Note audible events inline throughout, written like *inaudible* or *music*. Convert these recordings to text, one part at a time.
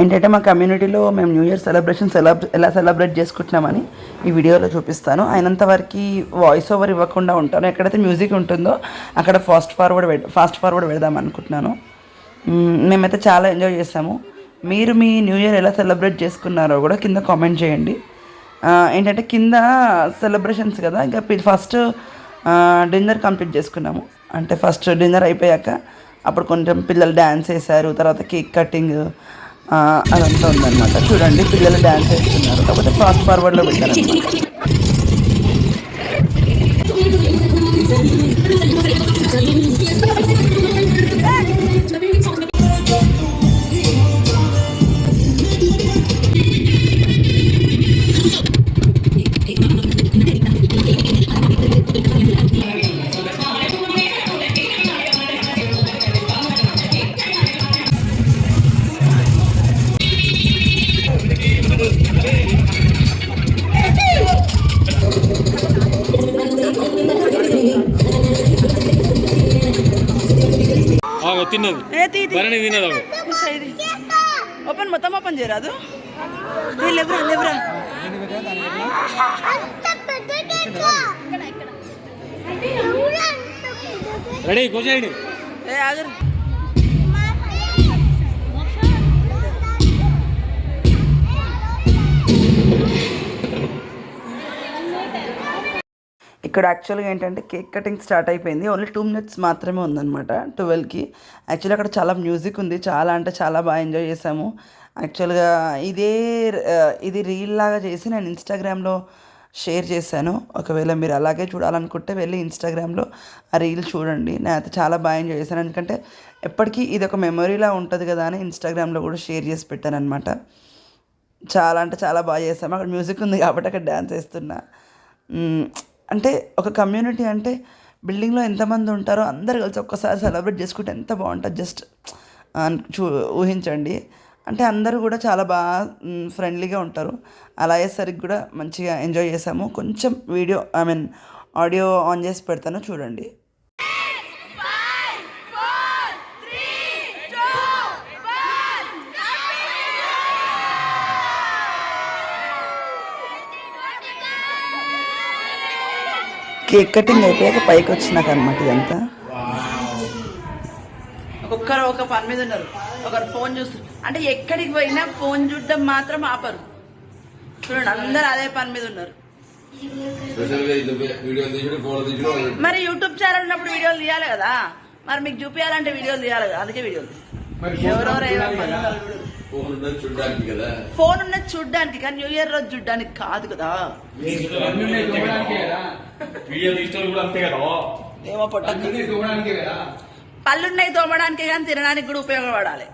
ఏంటంటే మా కమ్యూనిటీలో మేము న్యూ ఇయర్ సెలబ్రేషన్ సెలబ్ ఎలా సెలబ్రేట్ చేసుకుంటున్నామని ఈ వీడియోలో చూపిస్తాను. అయినంత వరకు వాయిస్ ఓవర్ ఇవ్వకుండా ఉంటాను. ఎక్కడైతే మ్యూజిక్ ఉంటుందో అక్కడ ఫాస్ట్ ఫార్వర్డ్ ఫాస్ట్ ఫార్వర్డ్ పెడదాం అనుకుంటున్నాను. మేమైతే చాలా ఎంజాయ్ చేసాము మీరు మీ న్యూ ఇయర్ ఎలా సెలబ్రేట్ చేసుకున్నారో కూడా కింద కామెంట్ చేయండి. ఏంటంటే కింద సెలబ్రేషన్స్ కదా ఇంకా ఫస్ట్ డిన్నర్ కంప్లీట్ చేసుకున్నాము. అంటే ఫస్ట్ డిన్నర్ అయిపోయాక అప్పుడు కొంచెం పిల్లలు డ్యాన్స్ వేశారు తర్వాత కేక్ కటింగ్ అదంతా ఉందన్నమాట. చూడండి పిల్లలు డ్యాన్స్ వేస్తున్నారు కాకపోతే ఫాస్ట్ ఫార్వర్డ్లో పెట్టారనమాట తిన్నది ఆగో. ఓపెన్ మొత్తం ఓపెన్ చేయరాదు లేవురా లేవురా. రెడీ కూర్చోండి. ఏ ఆగరు. ఇక్కడ యాక్చువల్గా ఏంటంటే కేక్ కటింగ్ స్టార్ట్ అయిపోయింది. ఓన్లీ టూ మినిట్స్ మాత్రమే ఉందన్నమాట ట్వెల్వ్కి యాక్చువల్లీ అక్కడ చాలా మ్యూజిక్ ఉంది. చాలా అంటే చాలా బాగా ఎంజాయ్ చేసాము యాక్చువల్గా ఇదే ఇది రీల్ లాగా చేసి నేను ఇన్స్టాగ్రామ్లో షేర్ చేశాను. ఒకవేళ మీరు అలాగే చూడాలనుకుంటే వెళ్ళి ఇన్స్టాగ్రామ్లో ఆ రీల్ చూడండి. నేనైతే చాలా బాగా ఎంజాయ్ చేశాను. ఎందుకంటే ఎప్పటికీ ఇది ఒక మెమొరీలా ఉంటుంది కదా అని ఇన్స్టాగ్రామ్లో కూడా షేర్ చేసి పెట్టాను అనమాట చాలా అంటే చాలా బాగా చేసాము అక్కడ మ్యూజిక్ ఉంది కాబట్టి అక్కడ డ్యాన్స్ వేస్తున్నా అంటే ఒక కమ్యూనిటీ అంటే బిల్డింగ్లో ఎంతమంది ఉంటారో అందరు కలిసి ఒక్కసారి సెలబ్రేట్ చేసుకుంటే ఎంత బాగుంటుంది. జస్ట్ చూ ఊహించండి. అంటే అందరూ కూడా చాలా బాగా ఫ్రెండ్లీగా ఉంటారు. అలా అయ్యేసరికి కూడా మంచిగా ఎంజాయ్ చేసాము. కొంచెం video I mean audio on చేసి పెడతాను చూడండి. కేక్ కటింగ్ అయిపోయాక పైకి వచ్చినాక అనమాట ఇదంతా. ఒక్కరు ఒక పని మీద ఉన్నారు. ఒకరు ఫోన్ చూస్తారు అంటే ఎక్కడికి పోయినా ఫోన్ చూడడం మాత్రం ఆపరు. చూడండి అందరు అదే పని మీద ఉన్నారు. మరి యూట్యూబ్ ఛానల్ ఉన్నప్పుడు వీడియోలు తీయాలి కదా? మరి మీకు చూపించాలంటే వీడియోలు తీయాలి కదా? అందుకే వీడియోలు ఎవరెవరు ఫోన్ ఉన్నది చూడడానికి కదా. ఫోన్ ఉన్నది చూడ్డానికి కానీ న్యూ ఇయర్ రోజు చూడ్డానికి కాదు కదా. వీడియో తీసుకోవాలి కూడా అంతే కదా. ఏమో పొట్ట పళ్ళున్నాయి తోమడానికి కానీ తినడానికి కూడా ఉపయోగపడాలి.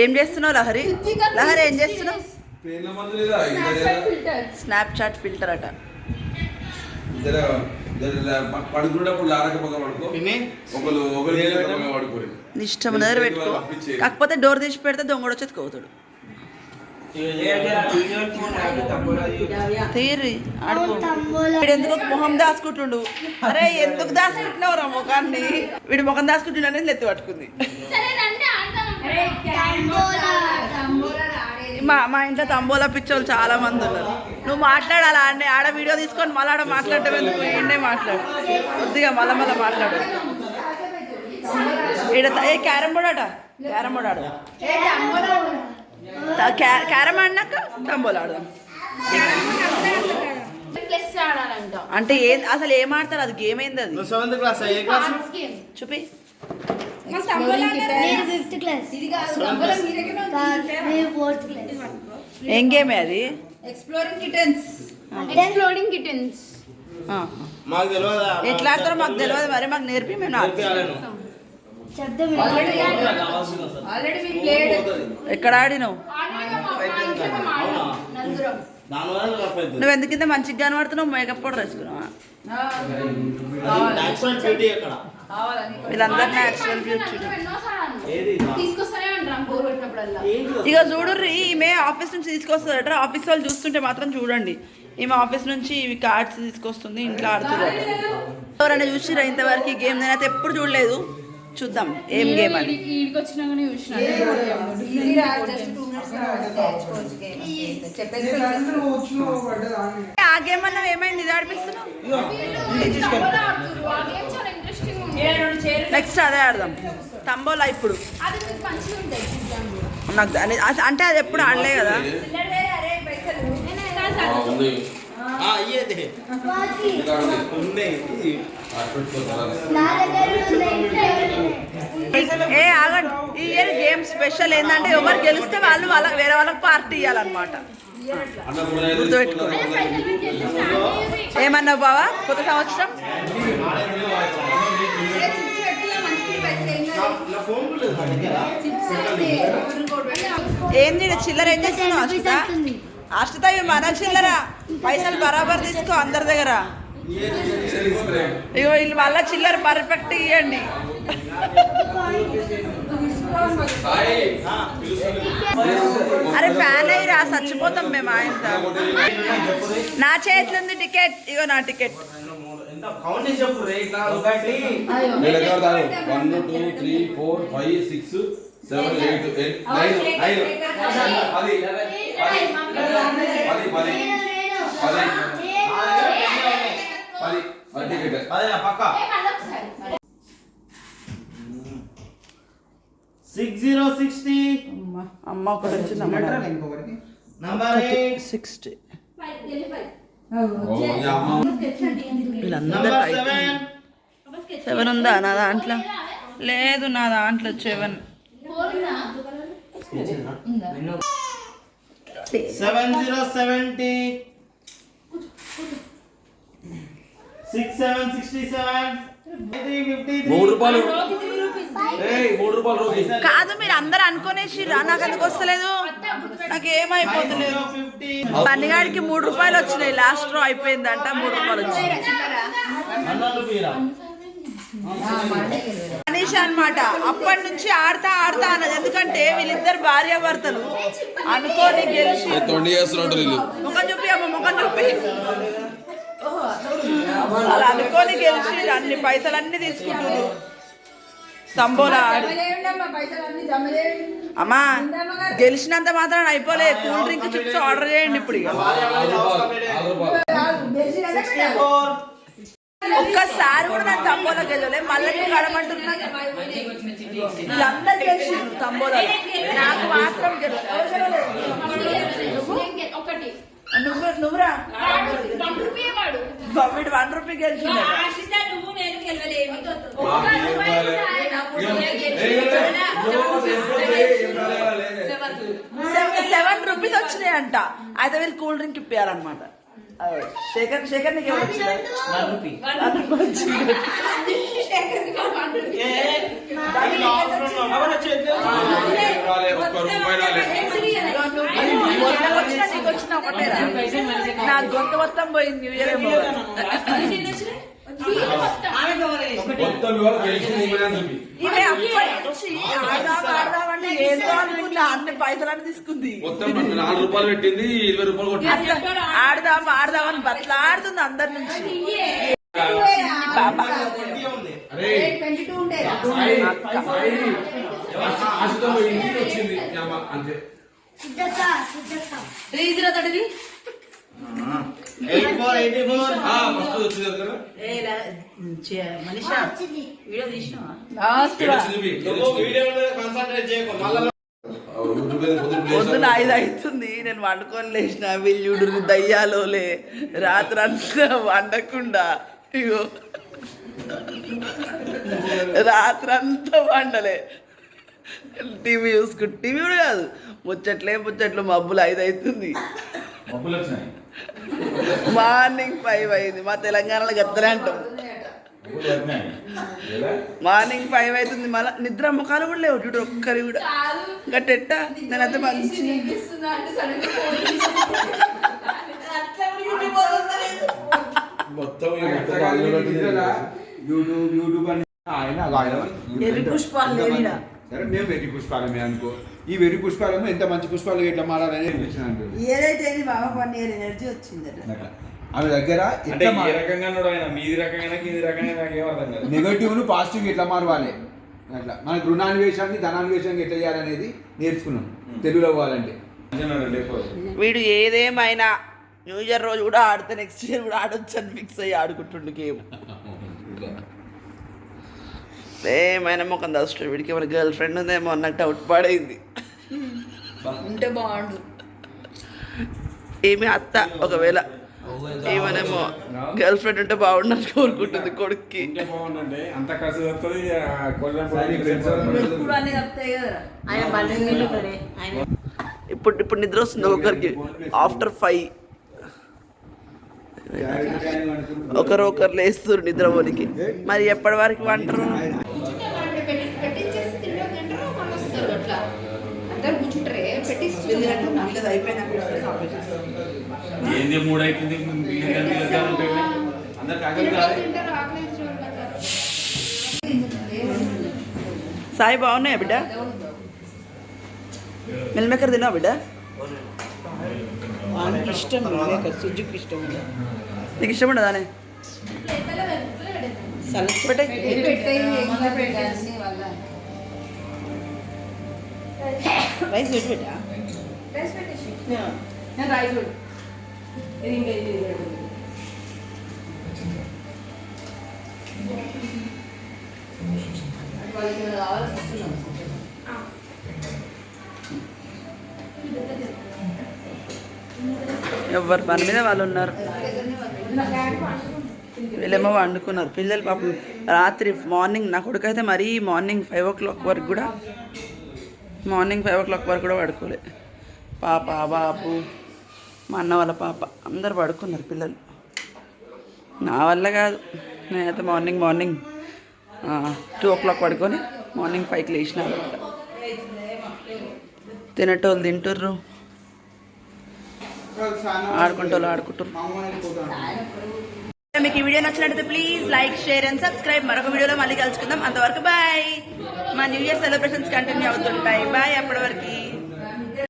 ఏం చేస్తున్నావు లహరి? లహరి ఏం చేస్తున్నావు? స్నాప్ చాట్ ఫిల్టర్ అట. పడుకున్నప్పుడు పడుకో. పడుకోరు. ఇష్టం పెట్టుకో. కాకపోతే డోర్ తీసి పెడితే దొంగడు వచ్చి తీరి వీడు ఎందుకు మొహం దాచుకుంటుండు? అరే ఎందుకు దాచుకుంటున్నావు రా ముఖాన్ని? వీడి ముఖం దాచుకుంటున్నానని ఎత్తి పట్టుకుంది. మా మా ఇంట్లో తంబోలా పిచ్చోళ్ళు చాలా మంది ఉన్నారు. నువ్వు మాట్లాడాలా అండి ఆడ వీడియో తీసుకొని మళ్ళీ ఆడ మాట్లాడటం ఎందుకు? ఏండే మాట్లాడు. కొద్దిగా మళ్ళీ మళ్ళీ మాట్లాడు. ఈడ ఏ క్యారమ్ బోర్డ్ అట క్యారమ్ బోర్డ్ ఆడదాం. క్యారమ్ ఆడినాక తంబోలా ఆడదాం. అంటే ఏ అసలు ఏం ఆడతారు? అది గేమ్ ఏంది అది? సెవెంత్ క్లాస్ ఏ? క్లాస్ చూపి. ఫిఫ్త్ క్లాస్ ఏం గేమే అది ఎక్స్ప్లోరింగ్ కిటన్స్ ఎక్స్ప్లోడింగ్ కిటన్స్. మాకు తెలియదా ఎట్లా ఆడతారో మాకు తెలియదు మరి మాకు నేర్పి మేము ఎక్కడ ఆడినావు? నువ్వు ఎందుకింత మంచిగా కనబడుతున్నావు? మేకప్ వేసుకున్నావా అక్కడ. కావాలని వీళ్ళందరూ న్యాచురల్ బ్యూటీ ఇక చూడుర్రి ఈమె ఆఫీస్ నుంచి తీసుకొస్తుందట ఆఫీస్ వాళ్ళు చూస్తుంటే మాత్రం చూడండి. ఈమె ఆఫీస్ నుంచి ఇవి కార్డ్స్ తీసుకొస్తుంది ఇంట్లో ఆడుతున్నారు ఎవరైనా చూసిరా ఇంతవరకు ఈ గేమ్? నేనైతే ఎప్పుడు చూడలేదు. చూద్దాం ఏం గేమ్ అని. ఆ గేమ్ అన్న ఏమైంది? ఇది ఆడిపిస్తున్నావు? చాలా ఇంట్రెస్టింగ్ ఉంది. నెక్స్ట్ అదే ఆడదాం. తంబోలా ఇప్పుడు. నాకు అంటే అది ఎప్పుడు ఆడలే కదా. ఏ ఆగండి. ఈ ఇయర్ గేమ్ స్పెషల్ ఏంటంటే ఎవరు గెలిస్తే వాళ్ళు వాళ్ళ వేరే వాళ్ళకి పార్టీ ఇవ్వాలన్నమాట. ఏమన్నావు బావా? కొత్త సంవత్సరం నా ఫోన్ కూడా లేదు నా దగ్గర ఏంది చిల్లర ఏం చేస్తున్నావు అశ్విత అశ్విత ఇవి మన చిల్లర. పైసలు బరాబర్ తీసుకో అందరి దగ్గర. ఇగో వీళ్ళు మళ్ళీ చిల్లర పర్ఫెక్ట్ ఇవ్వండి అరే ఫ్యాన్ అయ్యిరా చచ్చిపోతాం మేము ఆయనతో. నా చేతిలో ఉంది టికెట్. ఇగో నా ticket. One two three four five six seven eight eight nine nine పది. పది పది. పది పది. పది. పది. టికెట్ అదే పక్క. సిక్స్ జీరో సిక్స్టీ అమ్మ ఒకటి వచ్చిందమ్మ నంబర్ సిక్స్టీ వీళ్ళందరూ సెవెన్ ఉందా నా దాంట్లో? లేదు నా దాంట్లో seven. Seven zero seventy six seven sixty seven మూడు రూపాయలు. మూడు రూపాయలు. కాదు మీరు అందరు అనుకునేసి రా నాకు ఎందుకు వస్తలేదు? నాకు ఏమైపోతలేదు ఫిఫ్టీ పన్నిగాడికి మూడు రూపాయలు వచ్చినాయి. లాస్ట్ రో అయిపోయిందంట మూడు రూపాయలు వచ్చినాయి. అనీష్ అన్నమాట అప్పటి నుంచి ఆడతా ఆడతా అన్నది. ఎందుకంటే వీళ్ళిద్దరు భార్య భర్తలు అనుకోని గెలిచి తొండి చేస్తున్నట్టు వీళ్ళు? ముఖం చూపి అమ్మ ముఖం చూపి. అలా అనుకోని గెలిచి అన్ని పైసలన్నీ తీసుకుంటున్నారు. తంబోలా ఆడి. అమ్మా గెలిచినంత మాత్రం అయిపోలే. కూల్ డ్రింక్ చిప్స్ ఆర్డర్ చేయండి ఇప్పుడు ఒక్కసారి కూడా నాకు తంబోలా గెలవలే. మళ్ళీ నీకు అడమంటున్నా వీళ్ళందరూ తంబోలాలో. నాకు మాత్రం గెలవలేదు నువ్వు ఒకటి నువ్వు నువ్వురా వన్ రూపీ వాడు వీడు వన్ రూపీ గెలిచిండు ఆశిత నువ్వు నేను గెలవలేము సెవెన్ రూపీస్ వచ్చినాయి అంట అయితే వీళ్ళు కూల్ డ్రింక్ ఇప్పారనమాట శేఖర్ శేఖర్ నీకు వచ్చినా ఒకటేరా? నా గొంతు మొత్తం పోయింది న్యూ ఇయర్ ఏమో. *laughs* మొత్తం అన్ని పైసలన్నీ తీసుకుంది మొత్తం నాలుగు రూపాయలు పెట్టింది ఇరవై రూపాయలు ఆడదాం ఆడదాం అని బట్లాడుతుంది అందరి నుంచి అంతే మనిషా? వీడియో తీసినావా? పొద్దున. ఐదు అవుతుంది. నేను వండుకొని లేచిన. వీళ్ళుడు దయ్యాలోలే. రాత్రి అంతా వండకుండా. ఇగో. రాత్రి అంతా వండలే. టీవీ చూసుకుంటు. టీవీ కూడా కాదు. ముచ్చట్లే ముచ్చట్లు మబ్బులు ఐదు అవుతుంది. మార్నింగ్ ఫైవ్ అయింది. మా తెలంగాణలో గత్తలే అంటాం? మార్నింగ్ ఫైవ్ అవుతుంది. మళ్ళీ నిద్ర ముఖాలు కూడా లేవు. చూడు ఒక్కరి కూడా. గట్టెట్ట నేను అంత మంచి మొత్తం ఈ మొత్తం అందులో పెట్టింది. యూట్యూబ్ యూట్యూబ్ అని ఆయన ఆయన ఎర్రి పుష్పాలు లేవిడా? సరే మేము వెర్రి పుష్పాలమే అనుకో. ఈ వెర్రి పుష్పాలము ఎంత మంచి పుష్పాలు ఎట్లా మారాలని అనిపించిన ఏదైతే బాబా ఎనర్జీ వచ్చింది. ఆమె దగ్గర నెగటివ్ను పాజిటివ్ ఎట్లా మారవాలి? అట్లా. మనకు రుణాన్వేషాన్ని ధనాన్వేషాన్ని ఎట్లా చేయాలనేది నేర్చుకున్నాం. తెలుగులో పోవాలంటే లేకపోతే వీడు ఏదేమైనా న్యూ ఇయర్ రోజు కూడా ఆడితే నెక్స్ట్ ఇయర్ కూడా ఆడొచ్చు అని ఫిక్స్ అయ్యి ఆడుకుంటుండు గేమ్. *laughs* ఏమైనా మొక్కం దస్ట్ వీడికి మన గర్ల్ ఫ్రెండ్ ఉందేమో అన్నట్టు డౌట్ పడైంది. ఉంటే బాగుండు. ఏమి అత్త ఒకవేళ ఏమనేమో గర్ల్ ఫ్రెండ్ ఉంటే బాగుండని కోరుకుంటుంది కొడుక్కి. ఇప్పుడు ఇప్పుడు నిద్ర వస్తుంది ఒకరికి. ఆఫ్టర్ ఫైవ్ ఒకరు ఒకరు లేస్తారు నిద్ర పోనికి. మరి ఎప్పటి వరకు వంటరు? తింటారు ఆకలి చూడమంటారు సాయి బాగున్నాయా బిడ్డ? మిల్ మేకర్ తిన్నావా బిడ్డ? ఇష్టం సుజుకి ఇష్టం నీకు ఇష్టం ఉండదానే పెట్టే రైస్ నేను రైస్. ఇది ఇంకా ఇది ఎవరి పని మీద వాళ్ళు ఉన్నారు. వీళ్ళేమో వండుకున్నారు. పిల్లలు పాపం రాత్రి మార్నింగ్ నా కొడుకు అయితే మరీ మార్నింగ్ ఫైవ్ ఓ క్లాక్ వరకు కూడా మార్నింగ్ ఫైవ్ ఓ క్లాక్ వరకు కూడా పడుకోలే. పాప బాబు మా అన్న వాళ్ళ పాప అందరు పడుకున్నారు పిల్లలు. నా వల్ల కాదు. నేనైతే morning morning two o'clock పడుకొని మార్నింగ్ ఫైవ్కి లేచిన అనమాట. తినేటోళ్ళు తింటుర్రు. ఆడుకుంటూ ఆడుకుంటారు మీకు ఈ వీడియో నచ్చినట్లయితే please like share and subscribe మరొక వీడియోలో మళ్ళీ కలుసుకుందాం. అంతవరకు బాయ్ మా న్యూ ఇయర్ సెలబ్రేషన్స్ కంటిన్యూ అవుతుంటాయి. బాయ్ అప్పటి వరకు.